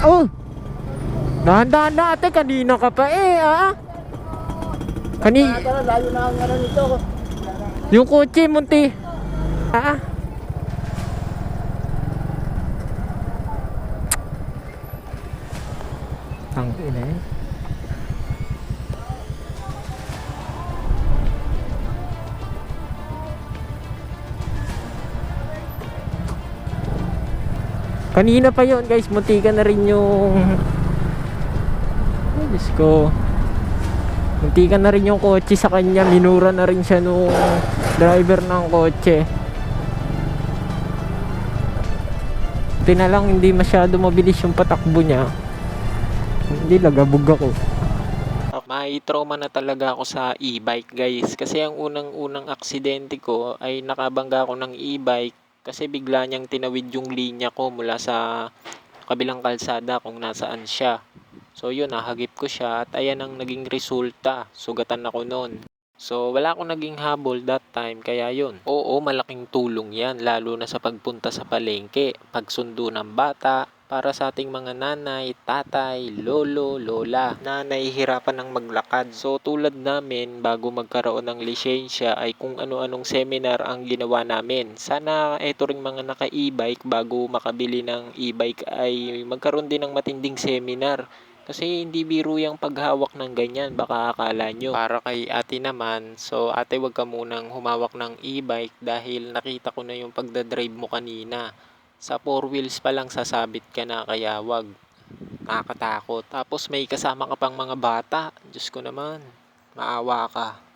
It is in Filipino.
Oh! Dahan-dahan na ate, kanina ka pa eh, ah. Kani, layo na ang ano nito. yung kotse, munti. Ah. Ang ina eh. Kanina pa yon guys, muntikan na rin yung... Ay, Diyos ko. Muntikan na rin yung kotse sa kanya. Minura na rin siya nung driver ng kotse. Buti na lang hindi masyado mabilis yung patakbo niya. Hindi lagabog ako. May trauma na talaga ako sa e-bike guys. Kasi ang unang-unang aksidente ko ay nakabangga ako ng e-bike kasi bigla niyang tinawid yung linya ko mula sa kabilang kalsada kung nasaan siya. So yun, nahagip ko siya at ayan ang naging resulta. Sugatan ako noon. So wala akong naging habol that time kaya yun. Oo, malaking tulong yan lalo na sa pagpunta sa palengke, pagsundo ng bata, para sa ating mga nanay, tatay, lolo, lola na nahihirapan ng maglakad. So tulad namin, bago magkaroon ng lisensya ay kung ano-anong seminar ang ginawa namin. Sana eto ring mga naka-e-bike bago makabili ng e-bike ay magkaroon din ng matinding seminar. Kasi hindi biro yung paghawak ng ganyan, baka akala nyo. Para kay ate naman, so ate wag ka munang humawak ng e-bike dahil nakita ko na yung pagdadrive mo kanina. Sa four wheels pa lang sasabit ka na kaya wag. Nakakatakot. Tapos may kasama ka pang mga bata. Diyos ko naman, maawa ka.